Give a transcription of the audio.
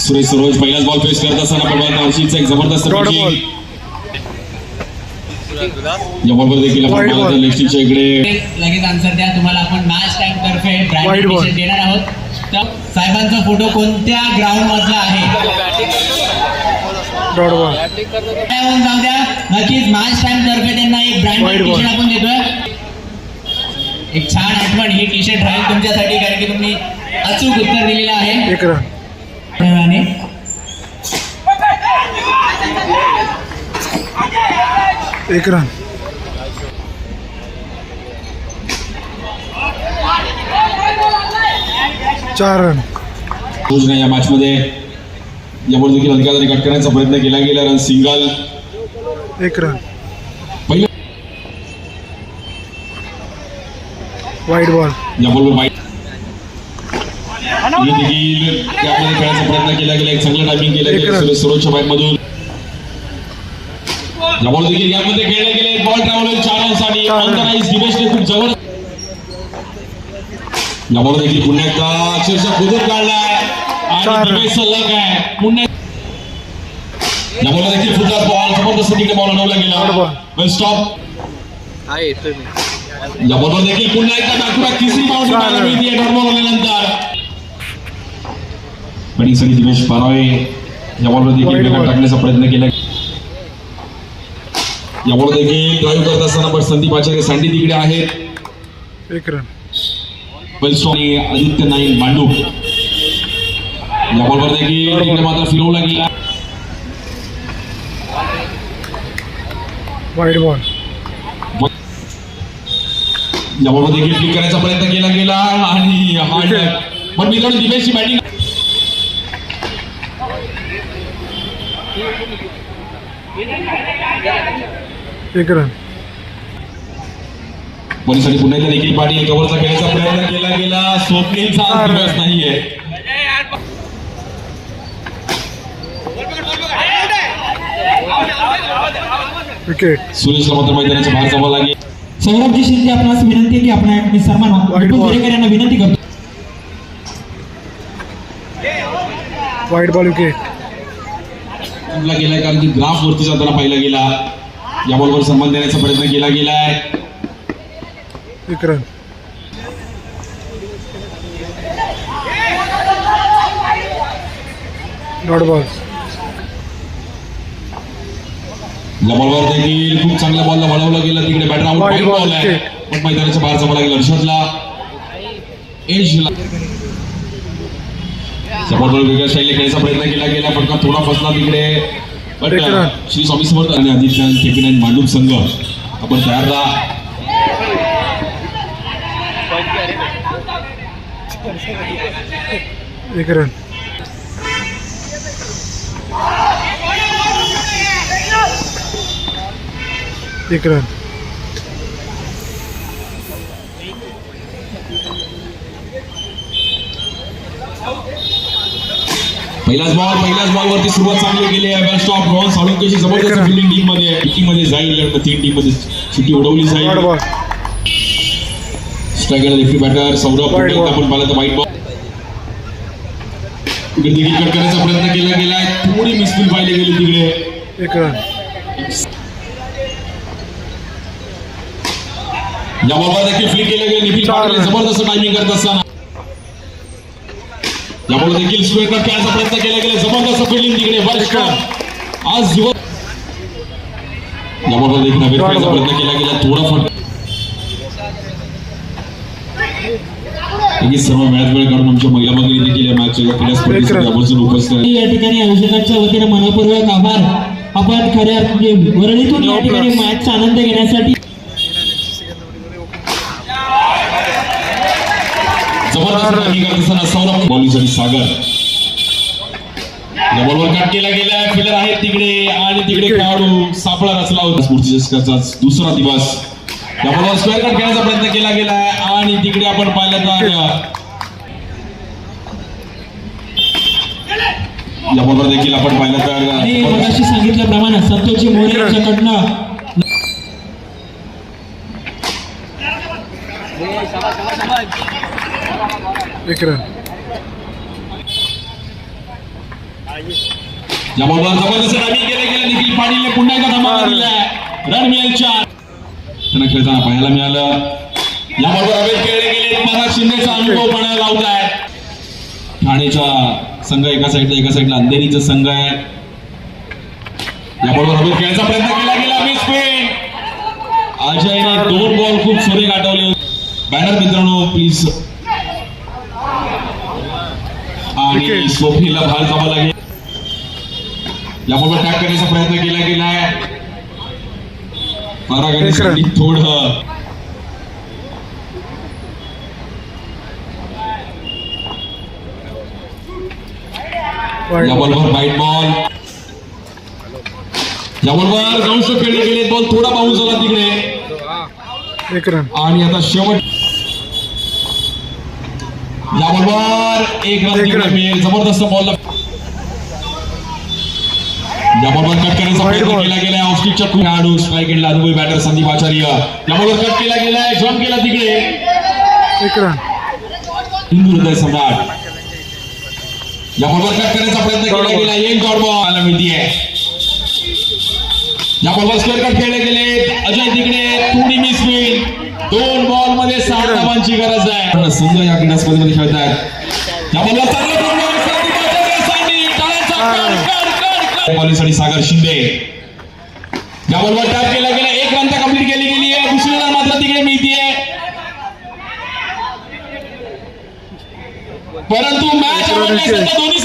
सुरेश सरोज पहिलाच ball face करत असताना पण हर्षितचा एक जबरदस्त. या बॉलवर देखील आपण. लेफ्टीच्या इकडे. लगेच आन्सर द्या. तुम्हाला आपण मॅच टाइम तर्फे देणार आहोत. तर साहेबांचा फोटो कोणत्या ग्राउंड मधला आहे? डॉट बॉल काय होऊन जाऊ द्या. नक्कीच मॅच टाइम तर्फे त्यांना एक. शर्ट आपण देतोय. एक छान आठवण ही टी शर्ट राहील तुमच्यासाठी कारण की तुम्ही अचूक उत्तर दिलेलं आहे एक रन खेळाने. एक रन चार रन या मॅच मध्ये यावर देखील अधिकाधिक कट करण्याचा प्रयत्न केला गेला. रन सिंगल एक रन पहिलं वाईट बॉल या बॉलवर वाईट देखील त्यामध्ये खेळायचा प्रयत्न केला गेला. एक चांगलं टायमिंग केलं गेलं. सुरेश सरोजच्या बॅट मधून. बॉल देखील यामध्ये खेळले गेले बॉल ट्रॅव्हल चार रनसाठी चार रन. ऑर्गनाइज दिवेशने खूप जवळ बॉल देखील पुन्हा एकदा अक्षरशः काढलाय. चार. आणि सलग आहे. पुन्हा देखील फुटला. बॉल जबरदस्त तिकडे बॉल अडवला Out गेला. वेल स्टॉप देखील पुन्हा एकदा तिसरी बाउंड्री. मिळते आल्यानंतर. बॅटिंगसाठी दिवेश देखील. टाकण्याचा प्रयत्न केला. या बॉल देखील ड्राईव्ह करत असताना पण संदीप आचार्य सँडी तिकडे आहेत. एक रन आणि आदित्य नाईक मांडू. या बॉलवर देखील तिकडे मात्र फिरवला गेला. वाईट बॉल या बॉलवर देखील क्लिक करण्याचा प्रयत्न केला गेला आणि हार्ड पण मित्रांनो दिवेशची बॅटिंग एक रन पोलिसांनी पुन्हा एकदा देखील पाणी कव्हरचा खेळायचा प्रयत्न केला गेला. स्वप्नीलचा. दिवस नाहीये. विकेट मैदानाच्या बाहेर जावं लागेल. सौरभजी शिंदे आपणास विनंती आहे की आपण मिस सन्मान ball. दरेकर यांना विनंती करतो. वाईट बॉल विकेट गेलाय कारण की ग्राफ वरती जाताना पाहिला गेला. या बॉलवर सन्मान देण्याचा प्रयत्न केला गेलाय. एक रन डॉट बॉल या बॉलवर देखील खूप चांगल्या बॉलला वळवलं गेलं. तिकडे बॅटर आउट वाईट बॉल आहे. पण मैदानाच्या बाहेर जावं लागेल हर्षदला. एजला या बॉलवर वेगळ्या शैली खेळायचा प्रयत्न केला गेला. पण का थोडा फसला तिकडे. पण एक run. श्री स्वामी समर्थ आणि आदित्य टेपिन आणि मांडूप संघ आपण तयार राहा एक रन एक रन पहिलाच बॉल पहिल्याच बॉल वरती सुरुवात चांगली गेली आहे. स्टॉप रोहन साळुंकेची जबरदस्त फिल्डिंग टीममध्ये टीममध्ये जाईल तीन टीममध्ये सुट्टी उडवली जाईल. Ball striker lefty batter Saurabh Patel. आपण पाहिलं तर वाईट बॉल तिकडे देखील कट करण्याचा प्रयत्न केला गेलाय. थोडी मिसफिल पाहिली गेली तिकडे. या बॉलवर देखील फ्लिक केले गेले. निखिल पाटील. जबरदस्त टायमिंग करत असताना. देखील खेळायचा प्रयत्न केला गेला जबरदस्त फिल्डिंग तिकडे वर्ष आज दिवस देखील Dot खेळायचा. प्रयत्न केला गेला थोडा फट लगेच सर्व मॅच वेळ काढून आमच्या महिला भगिनी देखील या मॅचच्या क्रीडा. आवर्जून उपस्थित. या ठिकाणी आयोजकांच्या वतीने मनपूर्वक आभार आपण खऱ्या म्हणजे वरळीतून या ठिकाणी मॅचचा आनंद घेण्यासाठी बॉलिंग सागर. या बॉलवर कट केला गेलाय फिल्डर आहेत तिकडे आणि तिकडे. खेळाडू सापळा रचला होता. स्फूर्ती चषकाचा दुसरा दिवस. स्क्वेअर कट खेळण्याचा प्रयत्न केला गेलाय आणि तिकडे आपण पाहिलं तर या बॉलवर देखील आपण पाहिलं आणि तर मगाशी सांगितल्याप्रमाणे संतोषजी मोरे यांच्याकडनं एक रन जबरदस्त जबरदस्त रमी गेले निखिल पाटीलने पुन्हा एकदा धमाका दिलाय. रन मिळेल चार. त्यांना खेळताना पाहायला मिळालं. याबरोबर अभेद खेळले गेले मला शिंदेचा अनुभव पण लावत आहे. ठाणेचा संघ एका साईडला एका साईडला अंधेरीचा संघ आहे. याबरोबर अभेद खेळायचा प्रयत्न केला गेला मिस स्पिन अजयने दोन बॉल खूप सोरे गाठवले होते. बॅनर मित्रांनो प्लीज आणि. सोफीला बाहेर जावं लागेल. याबरोबर टॅप करण्याचा प्रयत्न केला गेलाय. परागणीसाठी थोडं वाईड या बॉल बॉलवर वाईट बॉल या बॉलवर दंश खेळले गेले बॉल थोडा पाऊस झाला तिकडे. आणि आता शेवट या बॉलवर एक रन. मिळेल. जबरदस्त बॉल या बॉलवर कट करण्याचा प्रयत्न. केला गेला ऑस्ट्रिकच्या खेळाडू स्ट्राईक एंडला अनुभवी बॅटर संदीप आचार्य. या बॉलवर कट केला गेलाय. जम्प केला तिकडे. एक रन. हिंदू हृदय सम्राट. या बॉलवर कट करण्याचा प्रयत्न केला गेला एक डॉट बॉल मिळतीये. या बॉलवर स्क्वेअर कट खेळले गेले अजय तिकडे. थोडी मिस होईल. दोन मध्ये सात धावांची गरज आहे. संघ या क्रीडा स्पर्धेमध्ये खेळत आहेत. बॉलिंगसाठी सागर शिंदे. या बॉलवर टॅप केला गेला. एक रन कंप्लीट केली गेली आहे. दुसरी रन मात्र तिकडे मिळतीये. परंतु मॅच दोन्ही